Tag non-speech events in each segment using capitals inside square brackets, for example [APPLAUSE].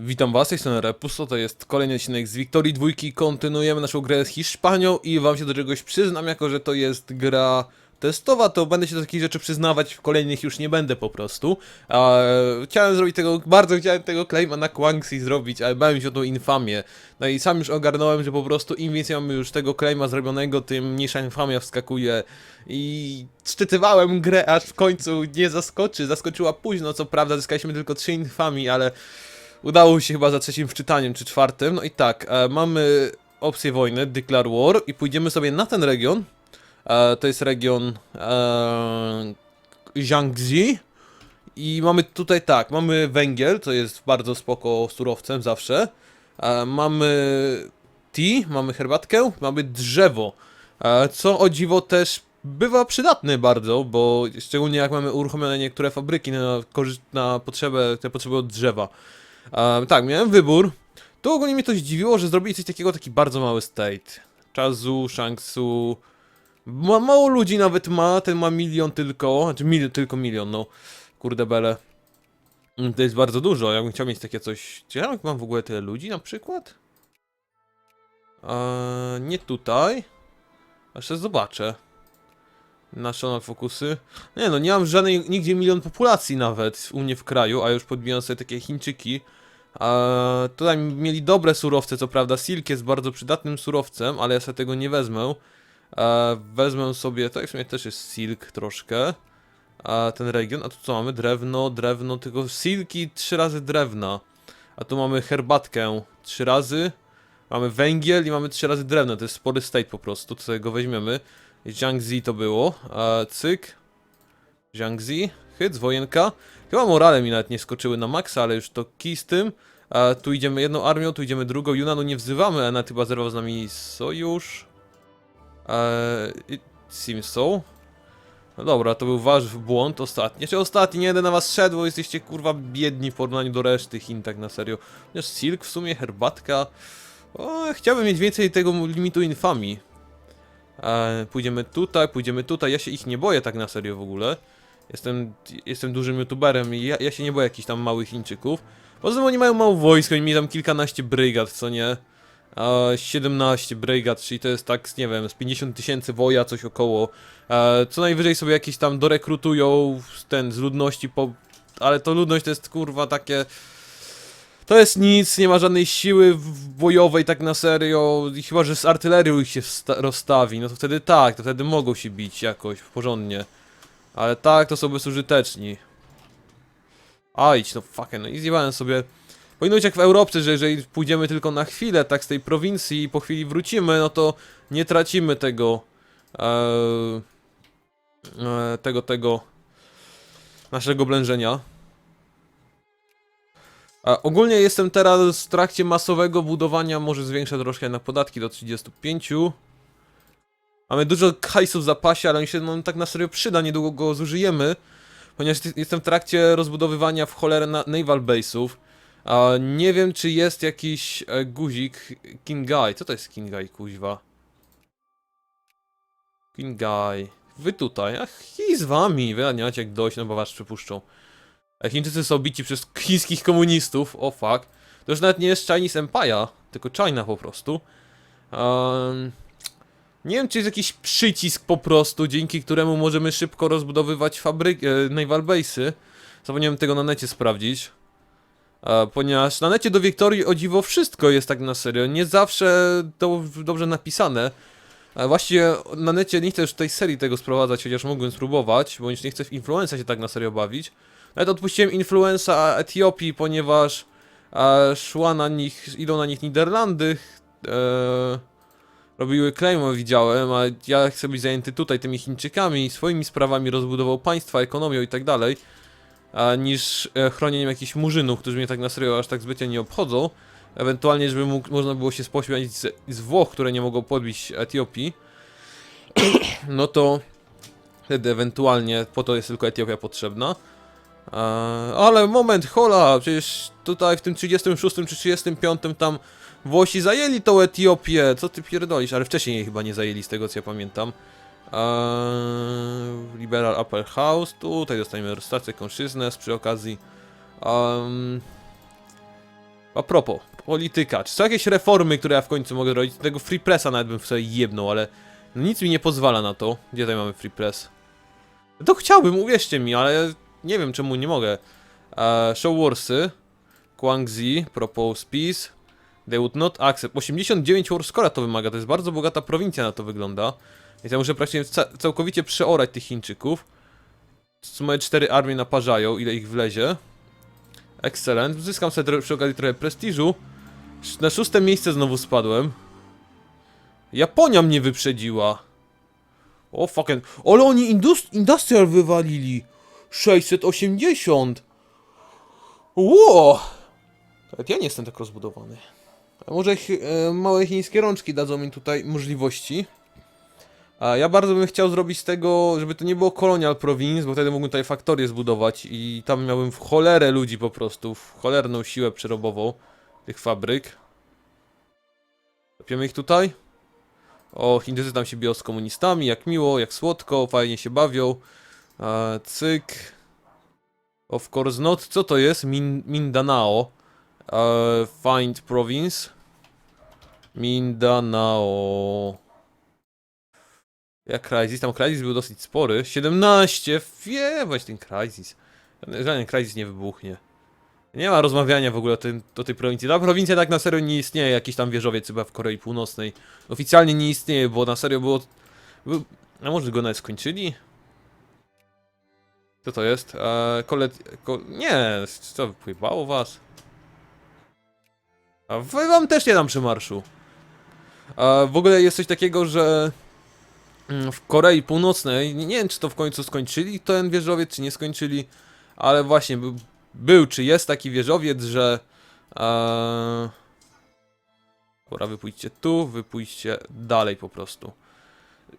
Witam was, jestem Repusto, to jest kolejny odcinek z Wiktorii dwójki. Kontynuujemy naszą grę z Hiszpanią i wam się do czegoś przyznam, jako że to jest gra testowa, to będę się do takich rzeczy przyznawać, w kolejnych już nie będę po prostu. A, chciałem zrobić tego, bardzo chciałem tego claima na Quanxi zrobić, ale bałem się o tą infamię. No i sam już ogarnąłem, że po prostu im więcej mamy już tego claima zrobionego, tym mniejsza infamia wskakuje. I szczytywałem grę, aż w końcu nie zaskoczy. Zaskoczyła późno, co prawda, zyskaliśmy tylko 3 infami, ale Udało się chyba za trzecim wczytaniem czy czwartym. No i tak, e, mamy opcję wojny, Declare War i pójdziemy sobie na ten region. E, to jest region e, Jiangxi. I mamy tutaj tak, mamy węgiel, co jest bardzo spoko surowcem zawsze. E, mamy tea, mamy herbatkę, mamy drzewo. E, co o dziwo też bywa przydatne bardzo, bo szczególnie jak mamy uruchomione niektóre fabryki na, na potrzebę, te potrzeby od drzewa. E, tak, miałem wybór. Tu ogólnie mnie to zdziwiło, że zrobili coś takiego, taki bardzo mały state. Chazu, Shangsu. Ma, mało ludzi nawet ma, ten ma milion tylko. Znaczy tylko milion, no. Kurde bele. Mm, To jest bardzo dużo, ja bym chciał mieć takie coś. Czy ja mam w ogóle tyle ludzi na przykład? Eee, nie tutaj. Jeszcze zobaczę. National Focusy. Nie no, nie mam żadnej, nigdzie milion populacji nawet u mnie w kraju, a już podbijam sobie takie Chińczyki. Tutaj mieli dobre surowce, co prawda silk jest bardzo przydatnym surowcem, ale ja sobie tego nie wezmę. E, wezmę sobie, tak w sumie też jest silk troszkę. A ten region, a tu co mamy? Drewno, drewno, tylko silki trzy razy drewna. A tu mamy herbatkę trzy razy. Mamy węgiel i mamy trzy razy drewno, to jest spory state po prostu, to go weźmiemy. Jiangxi to było. A, cyk. Jiangxi. Hyc, wojenka. Chyba morale mi nawet nie skoczyły na maksa, ale już to kij z tym. Tu idziemy jedną armią, tu idziemy drugą. Junanu nie wzywamy, a chyba zerwał z nami sojusz. Eee, so. No dobra, to był wasz błąd ostatni. Czy ostatni, nie na was szedł, jesteście kurwa biedni w porównaniu do reszty Chin, tak na serio. Chociaż silk w sumie, herbatka. O, chciałbym mieć więcej tego limitu infamii. E, pójdziemy tutaj, pójdziemy tutaj. Ja się ich nie boję tak na serio w ogóle. Jestem, jestem dużym youtuberem i ja, ja się nie boję jakichś tam małych Chińczyków. Poza tym oni mają mało wojska, oni mieli tam kilkanaście brygad, co nie? E, 17 brygad, czyli to jest tak, nie wiem, z 50 tysięcy woja, coś około. E, co najwyżej sobie jakieś tam dorekrutują ten z ludności, po... ale to ludność to jest kurwa takie... To jest nic, nie ma żadnej siły w- bojowej tak na serio i chyba, że z artylerią ich się rozstawi, no to wtedy tak, to wtedy mogą się bić jakoś porządnie. Ale tak, to są bezużyteczni. A idź, no fucking, no i zjebałem sobie. Powinno być jak w Europce, że jeżeli pójdziemy tylko na chwilę, tak z tej prowincji i po chwili wrócimy, no to nie tracimy tego... Eee, e, tego, tego... Naszego blężenia. Ogólnie jestem teraz w trakcie masowego budowania, może zwiększę troszkę na podatki do 35. Mamy dużo hajsu w zapasie, ale on się no, tak na serio przyda, niedługo go zużyjemy. Ponieważ jestem w trakcie rozbudowywania w cholerę na naval base'ów. A nie wiem, czy jest jakiś e, guzik Kingai. Co to jest Kingai, kuźwa? Kingai. Wy tutaj. Ach, i z wami. Wy nie macie jak dojść, no bo was przepuszczą. A Chińczycy są bici przez chińskich komunistów, o fuck. To już nawet nie jest Chinese Empire, tylko China po prostu. Um, nie wiem, czy jest jakiś przycisk po prostu, dzięki któremu możemy szybko rozbudowywać fabryki, e, naval base'y. Zapomniałem tego na necie sprawdzić. E, ponieważ na necie do Wiktorii o dziwo wszystko jest tak na serio, nie zawsze to dobrze napisane. A właściwie na necie nie chcę już tej serii tego sprowadzać, chociaż mógłbym spróbować, bo już nie chcę w influenza się tak na serio bawić. Nawet odpuściłem influenza Etiopii, ponieważ e, szła na nich, idą na nich Niderlandy. E, robiły claim, widziałem, a ja chcę być zajęty tutaj tymi Chińczykami, swoimi sprawami rozbudował państwa, ekonomią i tak dalej, a niż e, chronieniem jakichś murzynów, którzy mnie tak na serio aż tak zbytnio nie obchodzą. Ewentualnie, żeby mógł, można było się spośmiać z, z Włoch, które nie mogą podbić Etiopii, [COUGHS] no to wtedy ewentualnie po to jest tylko Etiopia potrzebna. Eee, ale moment, hola, przecież tutaj w tym 36 czy 35 tam Włosi zajęli tą Etiopię, co ty pierdolisz, ale wcześniej jej chyba nie zajęli z tego co ja pamiętam. Eee, Liberal Upper House, tutaj dostaniemy stację Consciousness przy okazji. Um, A propos, polityka. Czy są jakieś reformy, które ja w końcu mogę robić? Tego free pressa nawet bym sobie jebnął, ale no nic mi nie pozwala na to. Gdzie tutaj mamy free press? To chciałbym, uwierzcie mi, ale nie wiem czemu nie mogę. E, show Warsy. Guangxi, propose peace. They would not accept. 89 war score'a to wymaga, to jest bardzo bogata prowincja na to wygląda. Więc ja muszę praktycznie ca całkowicie przeorać tych Chińczyków. Co moje cztery armie naparzają, ile ich wlezie. Excellent. Zyskam sobie przy okazji trochę prestiżu. Na szóste miejsce znowu spadłem. Japonia mnie wyprzedziła. O fucking... Ale oni indus industrial wywalili. 680. Ło! Nawet ja nie jestem tak rozbudowany. Może e, małe chińskie rączki dadzą mi tutaj możliwości. A ja bardzo bym chciał zrobić z tego, żeby to nie było Colonial Province, bo wtedy mógłbym tutaj faktorię zbudować i tam miałbym w cholerę ludzi po prostu, w cholerną siłę przerobową tych fabryk. Lepiemy ich tutaj. O, Hinduzy tam się biją z komunistami, jak miło, jak słodko, fajnie się bawią. Cyk. Of course not. Co to jest? Min Mindanao. Find province. Mindanao. Jak Crysis? Tam Crysis był dosyć spory. 17! Wie, weź ten Crysis. Żaden Crysis nie wybuchnie. Nie ma rozmawiania w ogóle o, tym, o tej prowincji. Ta prowincja tak na serio nie istnieje. Jakiś tam wieżowiec chyba w Korei Północnej. Oficjalnie nie istnieje, bo na serio było... był- A może go nawet skończyli? Co to jest? Eee. Ko... Nie, co wypływało was? A wy wam też nie dam przymarszu. W ogóle jest coś takiego, że mm, w Korei Północnej, nie, wiem czy to w końcu skończyli ten wieżowiec, czy nie skończyli, ale właśnie był, był czy jest taki wieżowiec, że e, Dobra, tu, wy pójdźcie dalej po prostu.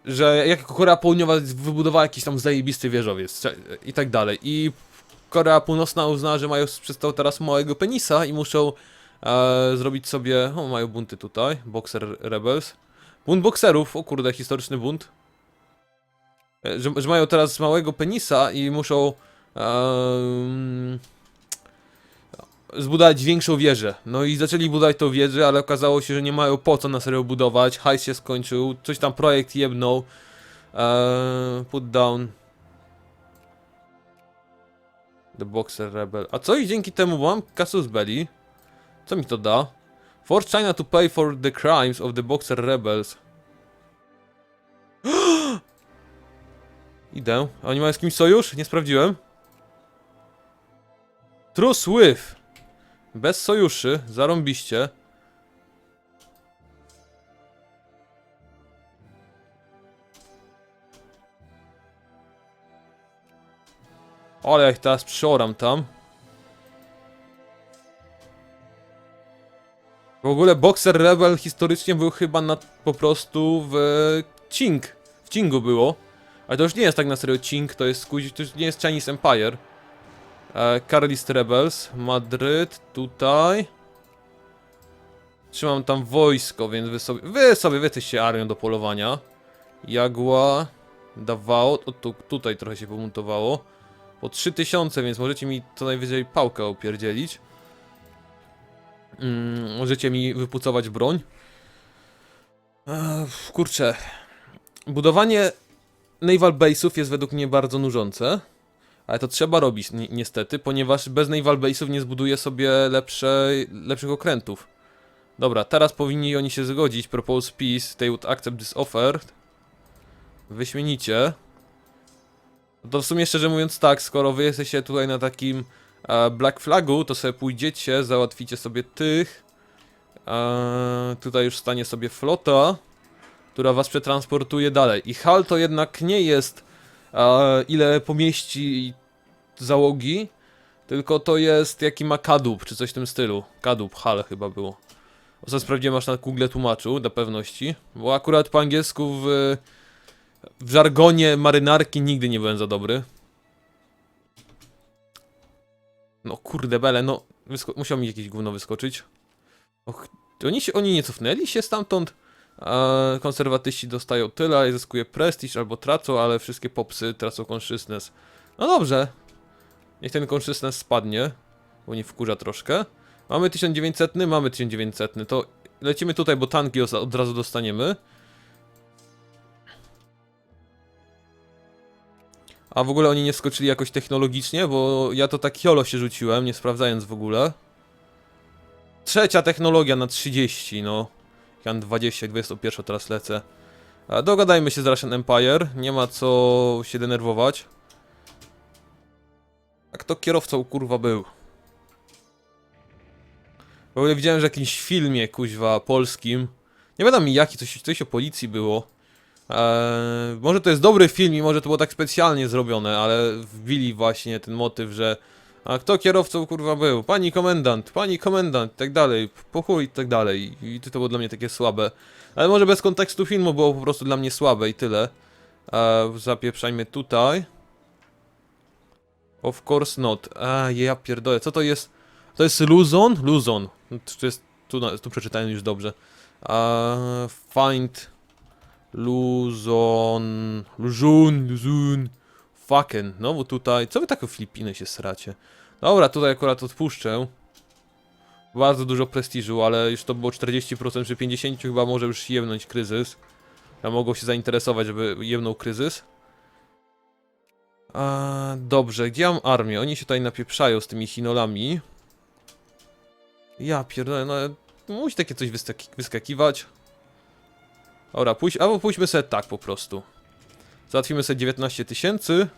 Że jak Korea Południowa wybudowała jakiś tam zajebisty wieżowiec i tak dalej. I Korea Północna uznała, że mają przez to teraz małego penisa i muszą e, zrobić sobie... O, mają bunty tutaj. Boxer Rebels. Bunt bokserów, o kurde, historyczny bunt. E, Że, że mają teraz małego penisa i muszą zbudować większą wieżę. No i zaczęli budować tą wieżę, ale okazało się, że nie mają po co na serio budować. Hajs się skończył, coś tam projekt jebnął. Eee, put down The Boxer Rebel. A co i dzięki temu mam Casus Belli? Co mi to da? Force China to pay for the crimes of the Boxer Rebels. [GASPS] Idę. Oni mają z kimś sojusz? Nie sprawdziłem. Truce with. Bez sojuszy. Zarąbiście. Ale jak teraz przeoram tam. Ogóle Boxer Rebel historycznie był chyba na, po prostu w Qing. W Qingu było. Ale to już nie jest tak na serio Qing, to jest to już nie jest Chinese Empire. E, Carlist Rebels, Madryt, tutaj. Trzymam tam wojsko, więc wy sobie, wy sobie wy jesteście armią do polowania. Jagła, dawało, o, tu, tutaj trochę się pomuntowało. Po 3000, więc możecie mi co najwyżej pałkę opierdzielić. Mm, możecie mi wypucować broń. Ech, kurczę. Budowanie naval base'ów jest według mnie bardzo nużące. Ale to trzeba robić ni niestety, ponieważ bez naval base'ów nie zbuduje sobie lepsze, lepszych okrętów. Dobra, teraz powinni oni się zgodzić. Propose peace, they would accept this offer. Wyśmienicie. To w sumie szczerze mówiąc tak, skoro wy jesteście tutaj na takim Black Flagu, to sobie pójdziecie, załatwicie sobie tych. E, tutaj już stanie sobie flota, która was przetransportuje dalej. I hal to jednak nie jest ile pomieści załogi, tylko to jest jaki ma kadłub, czy coś w tym stylu. Kadłub, hal chyba było. Ostatnio sprawdziłem aż na Google tłumaczył, dla pewności, bo akurat po angielsku w, w żargonie marynarki nigdy nie byłem za dobry. No kurde bele, no musiał mi jakieś gówno wyskoczyć. Och, oni, się, oni nie cofnęli się stamtąd? A konserwatyści dostają tyle, i zyskuje prestiż albo tracą, ale wszystkie popsy tracą consciousness. No dobrze. Niech ten consciousness spadnie, bo nie wkurza troszkę. Mamy 1900, mamy 1900, to lecimy tutaj, bo tanki od razu dostaniemy. A w ogóle oni nie wskoczyli jakoś technologicznie, bo ja to tak jolo się rzuciłem, nie sprawdzając w ogóle. Trzecia technologia na 30, no. Ja na 20, 21 teraz lecę. A dogadajmy się z Russian Empire, nie ma co się denerwować. A kto kierowcą kurwa był? W ogóle widziałem, że w jakimś filmie kuźwa polskim. Nie wiadomo mi jaki, coś, coś o policji było. Eee, może to jest dobry film i może to było tak specjalnie zrobione, ale wbili właśnie ten motyw, że a kto kierowcą kurwa był? Pani komendant, pani komendant, i tak dalej, po chuj i tak dalej. I to było dla mnie takie słabe. Ale może bez kontekstu filmu było po prostu dla mnie słabe i tyle. Eee, zapieprzajmy tutaj. Of course not. A, ja pierdolę, co to jest? To jest Luzon? Luzon. To jest, tu, tu przeczytałem już dobrze. Eee, find Luzon. Luzon, Luzon. Fucking. No bo tutaj. Co wy tak o Filipiny się sracie? Dobra, tutaj akurat odpuszczę. Bardzo dużo prestiżu, ale już to było 40%, przy 50 chyba może już jebnąć kryzys. Ja mogą się zainteresować, żeby jebnął kryzys. A, dobrze, gdzie mam armię? Oni się tutaj napieprzają z tymi chinolami. Ja pierdolę, no musi takie coś wystaki- wyskakiwać. Dobra, pójdź, albo pójdźmy sobie tak po prostu. Załatwimy sobie 19 tysięcy.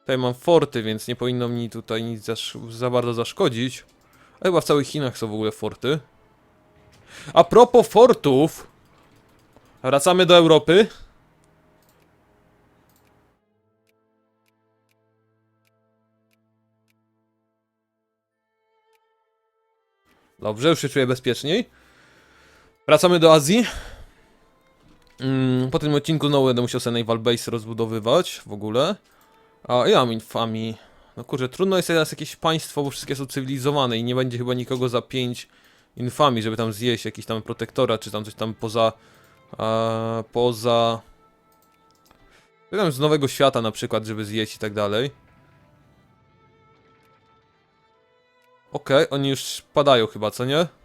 Tutaj mam forty, więc nie powinno mi tutaj nic zasz- za bardzo zaszkodzić. A chyba w całych Chinach są w ogóle forty. A propos fortów. Wracamy do Europy. Dobrze, już się czuję bezpieczniej. Wracamy do Azji. Mm, po tym odcinku znowu będę musiał sobie Naval Base rozbudowywać w ogóle. A ja mam infami. No kurczę, trudno jest teraz jakieś państwo, bo wszystkie są cywilizowane i nie będzie chyba nikogo za 5 infami, żeby tam zjeść jakiś tam protektora, czy tam coś tam poza... A, poza... Wiem, z Nowego Świata na przykład, żeby zjeść i tak dalej. Okej, oni już padają chyba, co nie?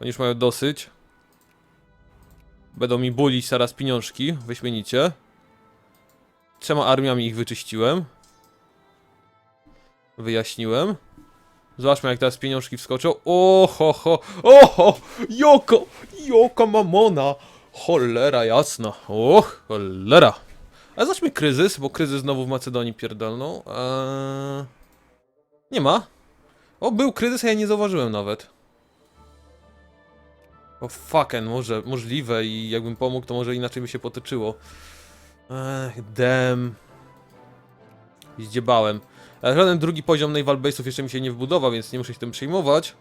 Oni już mają dosyć. Będą mi bulić teraz pieniążki, wyśmienicie. Trzema armiami ich wyczyściłem. Wyjaśniłem. Zobaczmy jak teraz pieniążki wskoczą. Oho, ho, oho, joko, joko mamona. Cholera jasna. Och, cholera. A zobaczmy kryzys, bo kryzys znowu w Macedonii pierdolną. Eee... Nie ma. O, był kryzys, a ja nie zauważyłem nawet. O fucking, może, możliwe i jakbym pomógł, to może inaczej by się potoczyło. Ech, dem. Zdziebałem. Ale Żaden drugi poziom Naval Base'ów jeszcze mi się nie wbudował, więc nie muszę się tym przejmować.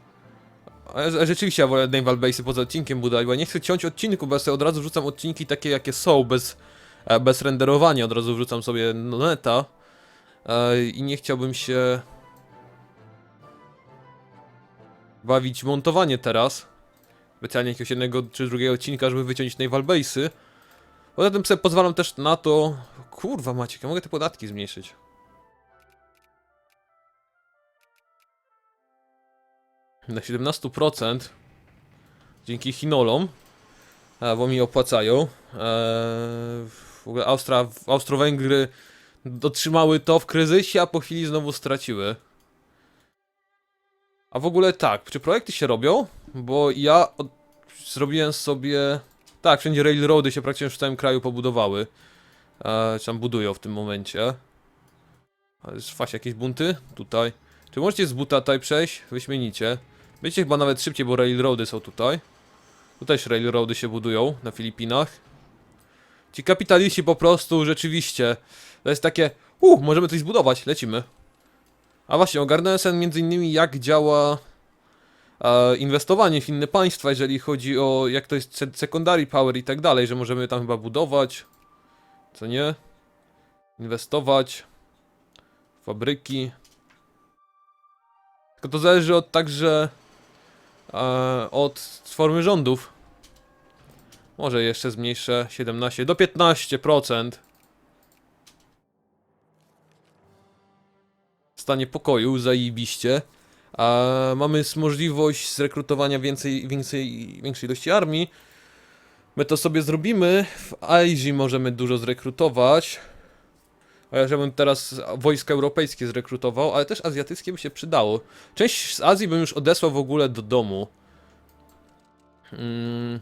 Że- rzeczywiście ja wolę Naval Base'y poza odcinkiem budować, bo nie chcę ciąć odcinku, bo ja sobie od razu wrzucam odcinki takie jakie są, bez, e, bez renderowania, od razu wrzucam sobie no, neta. E, I nie chciałbym się bawić montowanie teraz. Specjalnie jakiegoś jednego czy drugiego odcinka, żeby wyciąć Naval Base'y. Poza tym sobie pozwalam też na to... Kurwa Maciek, ja mogę te podatki zmniejszyć. Na 17% dzięki Chinolom, e, bo mi opłacają. E, w ogóle Austra, Austro-Węgry dotrzymały to w kryzysie, a po chwili znowu straciły. A w ogóle tak, czy projekty się robią? Bo ja od... zrobiłem sobie... Tak, wszędzie railroady się praktycznie w całym kraju pobudowały. E, tam budują w tym momencie. Ale trwać jakieś bunty? Tutaj. Czy możecie z buta tutaj przejść? Wyśmienicie. Wiecie chyba nawet szybciej, bo railroady są tutaj. Tu też railroady się budują na Filipinach. Ci kapitaliści po prostu rzeczywiście. To jest takie. Uh, możemy coś zbudować, lecimy. A właśnie, ogarnąłem sobie między innymi jak działa inwestowanie w inne państwa, jeżeli chodzi o jak to jest se- secondary power i tak dalej, że możemy tam chyba budować, co nie? Inwestować, fabryki. Tylko to zależy od także e, od formy rządów. Może jeszcze zmniejszę 17 do 15%. W stanie pokoju, zajebiście. A mamy możliwość zrekrutowania więcej, więcej, większej ilości armii. My to sobie zrobimy. W Azji możemy dużo zrekrutować. A ja bym teraz wojska europejskie zrekrutował, ale też azjatyckie by się przydało. Część z Azji bym już odesłał w ogóle do domu. Mm.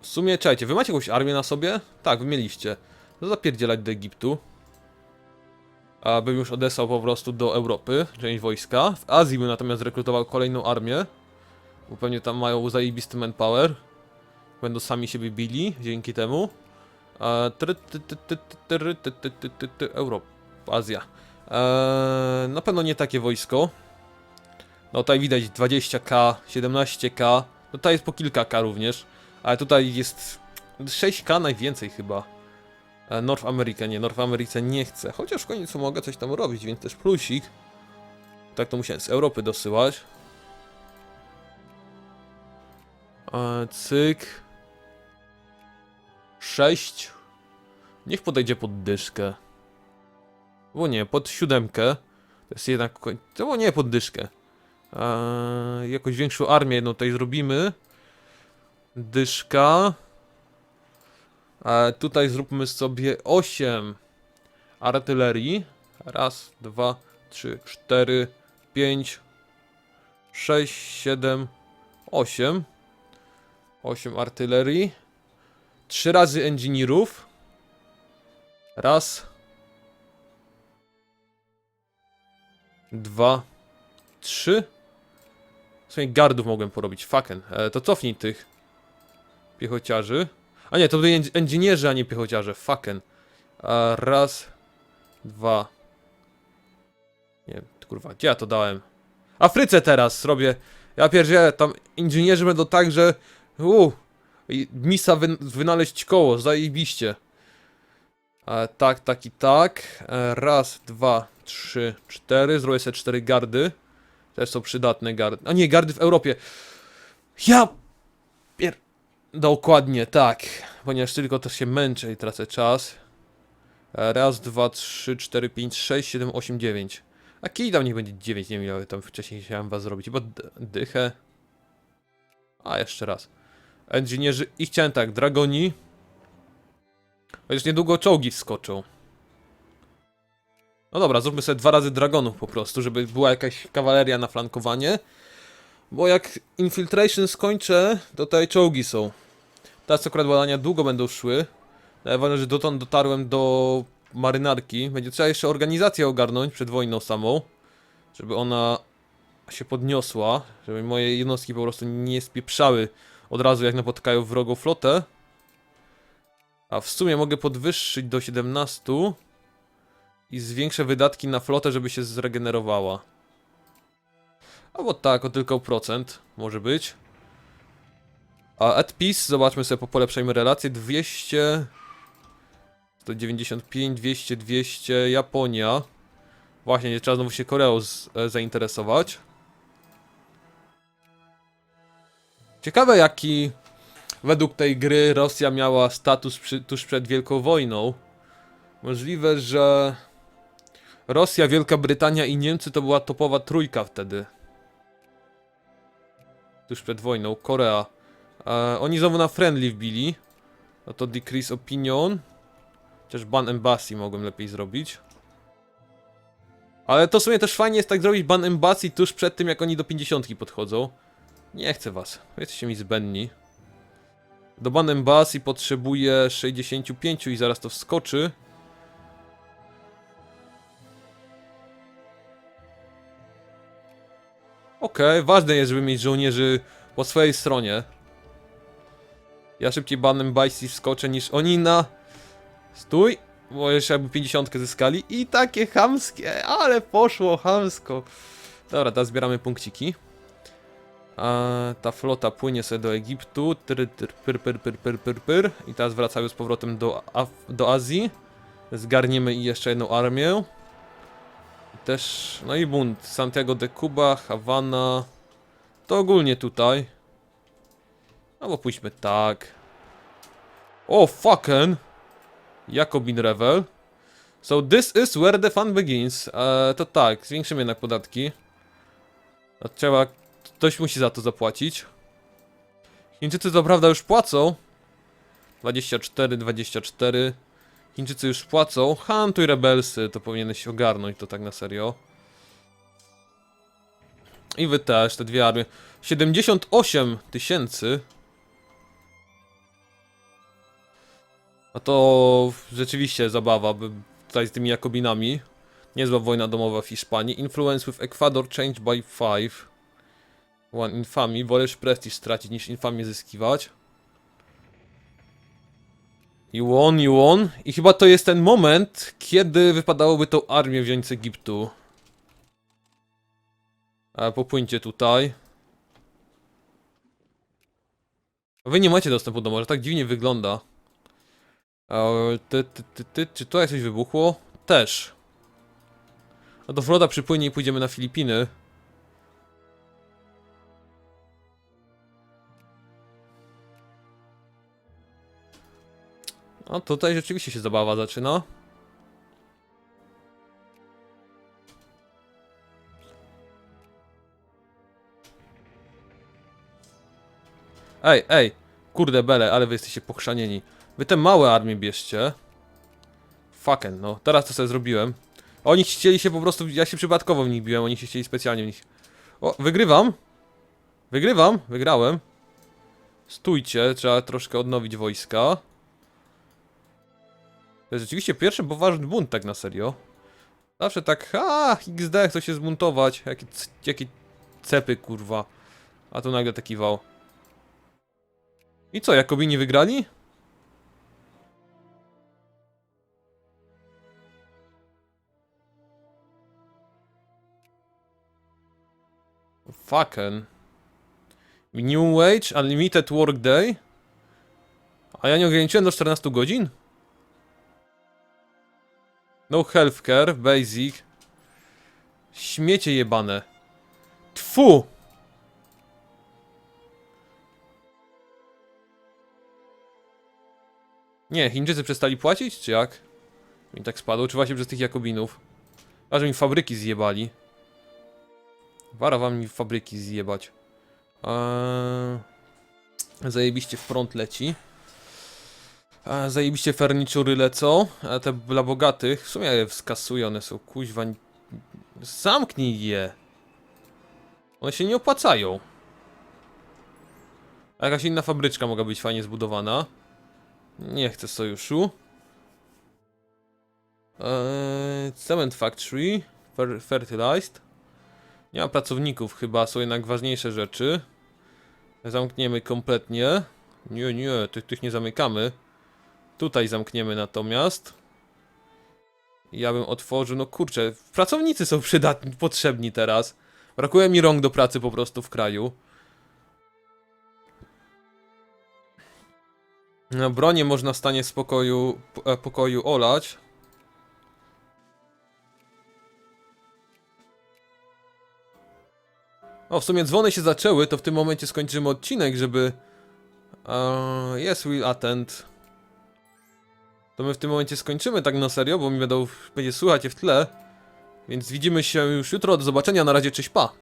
W sumie, czekajcie, wy macie jakąś armię na sobie? Tak, wy mieliście. No zapierdzielać do Egiptu. A już odesłał po prostu do Europy część wojska. W Azji bym natomiast zrekrutował kolejną armię. Bo pewnie tam mają zajebisty manpower. Będą sami siebie bili dzięki temu. E, Europa, Azja. E, na pewno nie takie wojsko. No tutaj widać 20k, 17k. No tutaj jest po kilka k również. Ale tutaj jest 6k najwięcej chyba. E, North America, nie, North America nie chcę. Chociaż w końcu mogę coś tam robić, więc też plusik. Tak to musiałem z Europy dosyłać. E, cyk. 6. Niech podejdzie pod dyszkę. Bo nie, pod siódemkę. To jest jednak. To nie, pod dyszkę. Eee, jakąś większą armię jedną tutaj zrobimy. Dyszka. E, tutaj zróbmy sobie 8 artylerii. Raz, dwa, trzy, cztery, pięć, sześć, siedem, osiem. 8 artylerii. Trzy razy engineerów. Raz. Dwa. Trzy. W sumie gardów mogłem porobić. Fucken. E, to cofnij tych piechociarzy. A nie, to byli engineerzy, a nie piechociarze. Fucken. Raz. Dwa. Nie kurwa, gdzie ja to dałem? Afryce teraz robię. Ja pierdzielę, tam inżynierzy będą tak, że... Uuu. Misa wy, wynaleźć koło, zajebiście. E, tak, tak i tak. E, raz, dwa, trzy, cztery. Zrobię sobie cztery gardy. Też są przydatne gardy. A nie, gardy w Europie. Ja... Pier... Dokładnie, tak. Ponieważ tylko to się męczę i tracę czas. E, raz, dwa, trzy, cztery, pięć, sześć, siedem, osiem, dziewięć. A kij tam niech będzie dziewięć, nie wiem tam wcześniej chciałem was zrobić. Bo dychę. A, jeszcze raz. Engineerzy i chciałem tak, dragoni. Chociaż niedługo czołgi wskoczą. No dobra, zróbmy sobie dwa razy dragonów po prostu, żeby była jakaś kawaleria na flankowanie. Bo jak infiltration skończę, to tutaj czołgi są. Teraz akurat badania długo będą szły. Ważne, że dotąd dotarłem do marynarki. Będzie trzeba jeszcze organizację ogarnąć przed wojną samą. Żeby ona się podniosła. Żeby moje jednostki po prostu nie spieprzały od razu jak napotkają wrogą flotę. A w sumie mogę podwyższyć do 17 i zwiększę wydatki na flotę, żeby się zregenerowała. Albo tak, o tylko procent może być. A peace, zobaczmy sobie, po polepszajmy relacje. 200... 195, 200, 200, Japonia. Właśnie, nie trzeba znowu się Koreą z, e, zainteresować. Ciekawe jaki według tej gry Rosja miała status przy, tuż przed Wielką Wojną. Możliwe, że Rosja, Wielka Brytania i Niemcy to była topowa trójka wtedy. Tuż przed wojną. Korea. E, oni znowu na friendly wbili. No to decrease opinion. Chociaż ban embassy mogłem lepiej zrobić. Ale to w sumie też fajnie jest tak zrobić ban embassy tuż przed tym jak oni do 50 podchodzą. Nie chcę was. Jesteście mi zbędni. Do ban embassy potrzebuję 65 i zaraz to wskoczy. Okej, ważne jest, żeby mieć żołnierzy po swojej stronie. Ja szybciej banem Bajsi wskoczę niż oni na... Stój! Bo jeszcze jakby 50 zyskali i takie chamskie, ale poszło chamsko. Dobra, teraz zbieramy punkciki. A ta flota płynie sobie do Egiptu. Tyr, tyr, pyr, pyr, pyr, pyr, pyr, pyr. I teraz wracają z powrotem do, Af do Azji. Zgarniemy i jeszcze jedną armię. Też, no i bunt. Santiago de Cuba, Hawana. To ogólnie tutaj. Albo pójdźmy tak. O, fucken! Jakobin Revel. So this is where the fun begins. E, to tak, zwiększymy jednak podatki. A Trzeba, ktoś musi za to zapłacić. Chińczycy co prawda już płacą. 24, 24. Chińczycy już płacą. Hantu i rebelsy to powinieneś ogarnąć to tak na serio. I wy też, te dwie armie. 78 tysięcy. A to rzeczywiście zabawa by tutaj z tymi Jakobinami. Niezła wojna domowa w Hiszpanii. Influence with Ecuador changed by 5. One infamy. Wolesz prestiż stracić niż infamię zyskiwać. I won, i won. I chyba to jest ten moment, kiedy wypadałoby tą armię wziąć z Egiptu. A popłyńcie tutaj. Wy nie macie dostępu do morza, tak dziwnie wygląda. A, ty, ty, ty, ty, czy tutaj coś wybuchło? Też. No to flota przypłynie i pójdziemy na Filipiny. A tutaj rzeczywiście się zabawa zaczyna. Ej, ej, kurde bele, ale wy jesteście pochrzanieni. Wy te małe armie bierzcie. Fucking, no, teraz to sobie zrobiłem. Oni chcieli się po prostu, ja się przypadkowo w nich biłem, oni się chcieli specjalnie w nich... O, wygrywam! Wygrywam, wygrałem. Stójcie, trzeba troszkę odnowić wojska. To jest rzeczywiście pierwszy poważny bunt, tak na serio. Zawsze tak, a XD, chce się zbuntować. Jakie, jakie cepy, kurwa. A tu nagle taki wał. I co, Jakobini wygrali? Fucking. New wage, unlimited work day. A ja nie ograniczyłem do 14 godzin? No healthcare, basic. Śmiecie jebane. Tfu! Nie, Chińczycy przestali płacić, czy jak? Mi tak spadło, czy właśnie przez tych Jakobinów? A że mi fabryki zjebali. Wara wam mi fabryki zjebać. Eee... Zajebiście w prąd leci. Eee, zajebiście furnitury lecą. A te dla bogatych, w sumie je skasuję, one są kuźwa... ni- Zamknij je! One się nie opłacają. A jakaś inna fabryczka mogła być fajnie zbudowana. Nie chcę sojuszu. Eee, cement factory. Fer fertilized. Nie ma pracowników chyba, są jednak ważniejsze rzeczy. Zamkniemy kompletnie. Nie, nie, tych, tych nie zamykamy. Tutaj zamkniemy natomiast. Ja bym otworzył, no kurczę, pracownicy są przydatni, potrzebni teraz. Brakuje mi rąk do pracy po prostu w kraju. No, bronię można w stanie spokoju, e, pokoju olać. O, w sumie dzwony się zaczęły, to w tym momencie skończymy odcinek, żeby... Uh, yes, we'll attend. To my w tym momencie skończymy tak na serio, bo mi będą, będzie słychać je w tle. Więc widzimy się już jutro, do zobaczenia, na razie, cześć, pa!